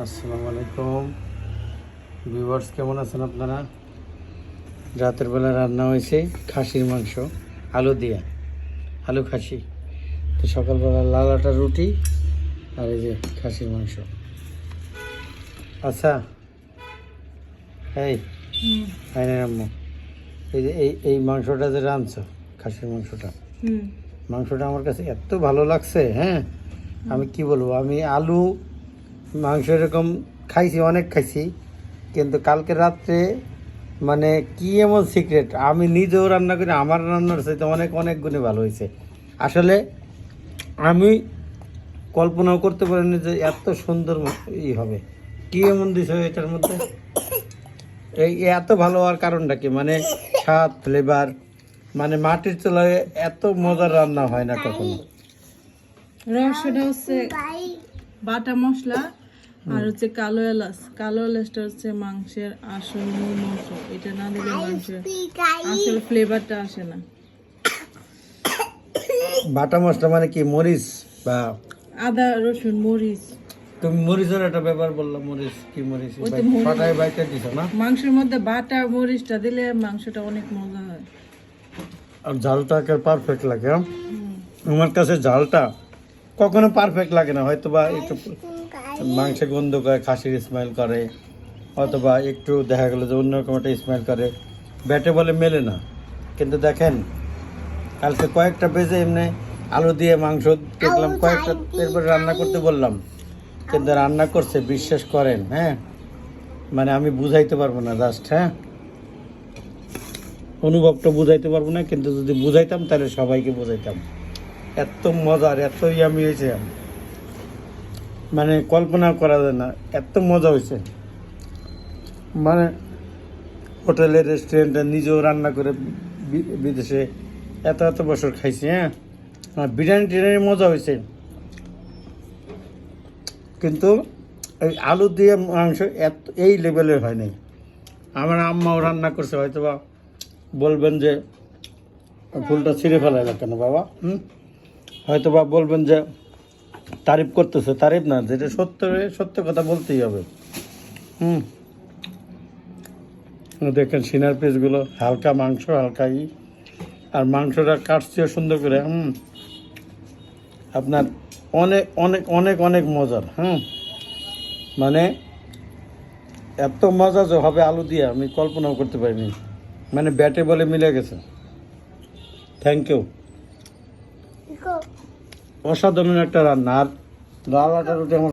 আসসালামু আলাইকুম। ভিউয়ার্স কেমন আছেন আপনারা? রাতের বেলা রান্না হয়েছে খাসির মাংস আলু দিয়া আলু খাসি। তো সকালবেলা লাল আটা রুটি আর এই যে খাসির মাংস। আচ্ছা এই আইনের আম্মু এই যে এই এই মাংসটা যে রাঁধছ খাসির মাংসটা মাংসটা আমার কাছে এত ভালো লাগছে হ্যাঁ? আমি কি বলব? আমি আলু মাংস এরকম খাইছি, অনেক খাইছি। কিন্তু কালকে রাত্রে মানে কি এমন সিক্রেট আমি নিজেও রান্না করি আমার রান্নার সাথে অনেক অনেক গুণে ভালো হয়েছে। আসলে আমি কল্পনাও করতে পারিনি যে এত সুন্দর ই হবে। কি এমন দিছে এটার মধ্যে? এই এত ভালো হওয়ার কারণটা কি? মানে স্বাদ ফ্লেভার মানে মাটির চুলায় এত মজার রান্না হয় না কখনো? রহস্যটা হচ্ছে বাটা মশলা আর হচ্ছে কালো এলাচ। কালো এলাচটা হচ্ছে মাংসের আসল মূল মাংস। এটা না দিলে মাংসের আসল ফ্লেভারটা আসে না। বাটা মশলা মানে কি? মরিচ বা আদা রসুন মরিচ। তুমি মরিচের একটা ব্যাপার বললাম মরিচ কি মরিচ? ওই তো মরিচ। ফাটাই বাইতে দিছ না? মাংসের মধ্যে বাটা মরিচটা দিলে মাংসটা অনেক মজা হয়। আর ঝালটা পারফেক্ট লাগে হ্যাঁ? আমার কাছে ঝালটা কখনো পারফেক্ট লাগে না হয়তো বা একটু মাংসে গন্ধ করে খাসির স্মেল করে অথবা একটু দেখা গেলো যে অন্যরকম একটা স্মেল করে। ব্যাটে বলে মেলে না। কিন্তু দেখেন কালকে কয়েকটা বেজে এমনি আলু দিয়ে মাংস দেখলাম কয়েকটা এরপরে রান্না করতে বললাম। কিন্তু রান্না করছে বিশ্বাস করেন হ্যাঁ? মানে আমি বুঝাইতে পারব না জাস্ট হ্যাঁ? অনুভবটা বুঝাইতে পারব না কিন্তু যদি বুঝাইতাম তাহলে সবাইকে বুঝাইতাম। এত মজার এত ইয়ামি হয়েছে মানে কল্পনা করা যায় না। এত মজা হয়েছে। মানে হোটেলে রেস্টুরেন্টে নিজেও রান্না করে বিদেশে এত এত বছর খাইছি হ্যাঁ? বিরিয়ানি টিরিয়ানি মজা হয়েছে। কিন্তু এই আলু দিয়ে মাংস এত, এই লেভেলের হয় নাই। আমার আম্মাও রান্না করছে হয়তো বা বলবেন যে, ফুলটা ছিঁড়ে ফেলাইল কেন বাবা? হুম? হয়তো বা বলবেন যে তারিফ করতেছে, তারিফ না, যেটা সত্য সত্য কথা বলতেই হবে। হুম। দেখেন, সিনার পিসগুলো হালকা মাংস, হালকা ই, আর মাংসটা কাটছেও সুন্দর করে, হুম। আপনার অনেক অনেক অনেক অনেক মজার, হুম। মানে এত মজা যে হবে আলু দিয়ে, আমি কল্পনাও করতে পারিনি। মানে ব্যাটে বলে মিলে গেছে। থ্যাংক ইউ অসাধারণ একটা রান্না। আর লাল রুটি